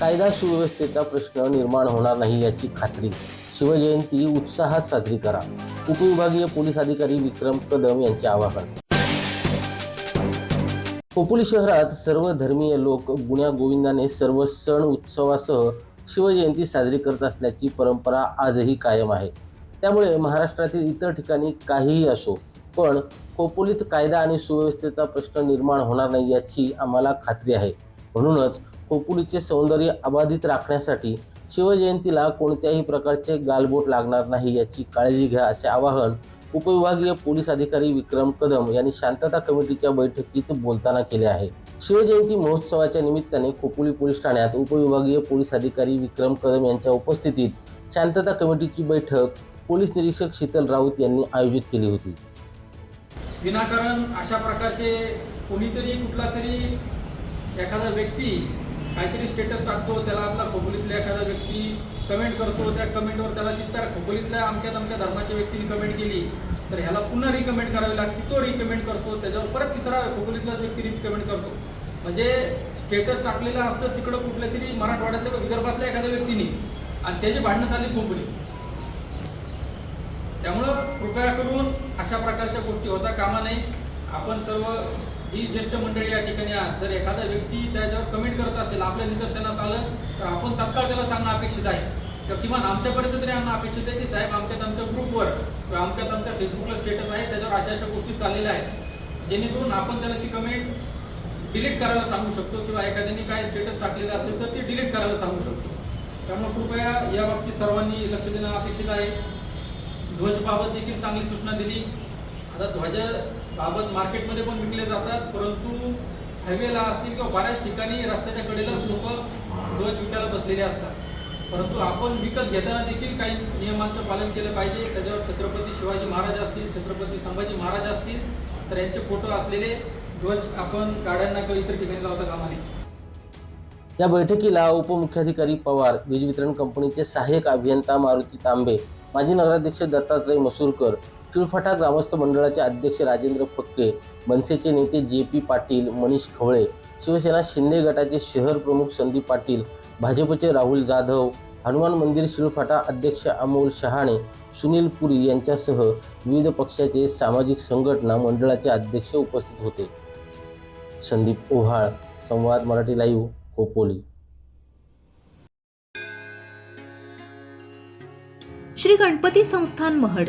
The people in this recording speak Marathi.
कायदा सुव्यवस्थेचा प्रश्न निर्माण होणार नाही याची खात्री. शिवजयंती उत्साहात साजरी करा. उपविभागीय पोलीस अधिकारी विक्रम कदम यांचे आवाहन. खोपोली शहरात सर्व धर्मीय लोक गुण्या गोविंदाने सर्व सण उत्सवासह शिवजयंती साजरी करत असल्याची परंपरा आजही कायम आहे. त्यामुळे महाराष्ट्रातील इतर ठिकाणी काहीही असो पण खोपोलीत कायदा आणि सुव्यवस्थेचा प्रश्न निर्माण होणार नाही याची आम्हाला खात्री आहे. म्हणूनच खोपोलीचे सौंदर्य अबाधित राखण्यासाठी शिवजयंतीला कोणत्याही प्रकारचे गालबोट लागणार नाही याची काळजी घ्या असे आवाहन उपविभागीय पोलीस अधिकारी विक्रम कदम यांनी शांतता कमिटीच्या बैठकीत बोलताना केले आहे. शिवजयंती महोत्सवाच्या निमित्ताने खोपोली पोलीस ठाण्यात उपविभागीय पोलीस अधिकारी विक्रम कदम यांच्या उपस्थितीत शांतता कमिटीची बैठक पोलीस निरीक्षक शीतल राऊत यांनी आयोजित केली होती. विनाकारण अशा प्रकारचे कोणीतरी कुठला तरी एखादा व्यक्ती काहीतरी स्टेटस टाकतो त्याला आपला खोपोलीतल्या एखादा व्यक्ती कमेंट करतो त्या कमेंटवर त्याला दिसता खोपोलीतल्या अमक्या तमक्या धर्माच्या व्यक्तीने कमेंट केली. तर ह्याला पुन्हा रिकमेंड करावी लागते तो रिकमेंड करतो त्याच्यावर परत तिसरा खोपोलीतलाच व्यक्ती रिकमेंड करतो. म्हणजे स्टेटस टाकलेलं असतं तिकडं कुठल्या तरी मराठवाड्यातल्या विदर्भातल्या एखाद्या व्यक्तीने आणि त्याची भांडणं चालली खोपोली त्यामुळं कृपया करून अशा प्रकारच्या गोष्टी होता कामा नाही आपण सर्व जी ज्येष्ठ मंडळी या ठिकाणी आहात जर एखादा व्यक्ती त्याच्यावर कमेंट करत असेल आपल्या निदर्शनास आलं तर आपण तत्काळ त्याला सांगणं अपेक्षित आहे. किंवा किमान आमच्यापर्यंत तरी आणणं अपेक्षित आहे की साहेब आमच्यात आमच्या ग्रुपवर किंवा आमच्यात आमच्या फेसबुकला स्टेटस आहे त्याच्यावर अशा अशा गोष्टी चाललेल्या आहेत. जेणेकरून आपण त्याला ती कमेंट डिलीट करायला सांगू शकतो किंवा एखाद्याने काय स्टेटस टाकलेलं असेल तर ते डिलीट करायला सांगू शकतो. त्यामुळे कृपया या बाबतीत सर्वांनी लक्ष देणं अपेक्षित आहे. ध्वजबाबत देखील चांगली सूचना दिली. आता ध्वज बाबत मार्केटमध्ये पण विकले जातात परंतु हायवेला असतील किंवा बऱ्याच ठिकाणी रस्त्याच्या कडेलाच लोक ध्वज विकायला बसलेले असतात. परंतु आपण विकत घेताना देखील काही नियमांचं पालन केलं पाहिजे. त्याच्यावर छत्रपती शिवाजी महाराज असतील छत्रपती संभाजी महाराज असतील तर यांचे फोटो असलेले ध्वज आपण गाड्यांना किंवा इतर ठिकाणी लावता कामा नये. या बैठकीला उपमुख्याधिकारी पवार वीज वितरण कंपनीचे सहाय्यक अभियंता मारुती तांबे माजी नगराध्यक्ष दत्तात्रय मसूरकर चिळफाटा ग्रामस्थ मंडळाचे अध्यक्ष राजेंद्र फक्के मनसेचे नेते जे पी पाटील मनीष खवळे शिवसेना शिंदे गटाचे शहर प्रमुख संदीप पाटील भाजपचे राहुल जाधव हनुमान मंदिर शिळफाटा अध्यक्ष अमोल शहाणे सुनील पुरी यांच्यासह विविध पक्षाचे सामाजिक संघटना मंडळाचे अध्यक्ष उपस्थित होते. संदीप ओव्हाळ संवाद मराठी लाईव्ह खोपोली श्री गणपती संस्थान महड.